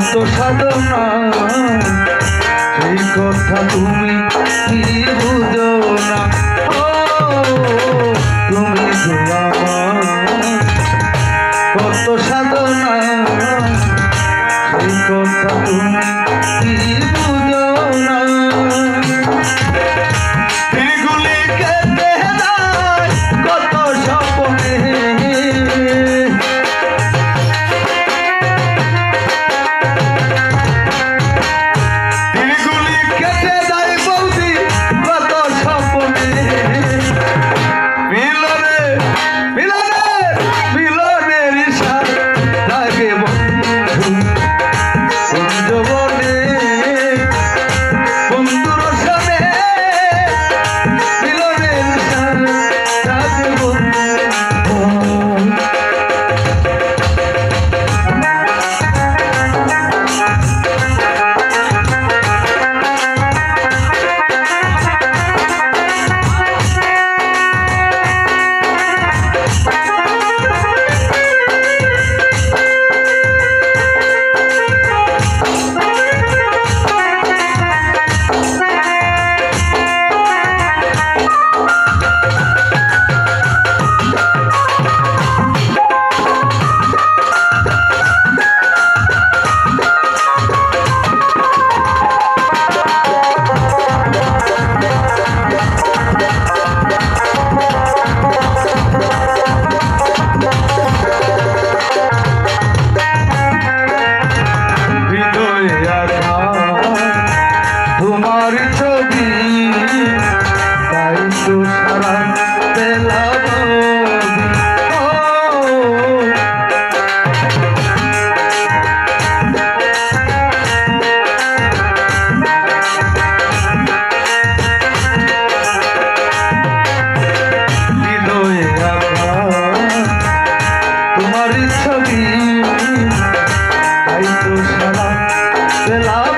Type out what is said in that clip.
কত সাধনা। সেই কথা তুমি কি বুঝো? তোমার ছবি তাই তো সারা পেলা তোমার ছবি তাই তো সারা পেলা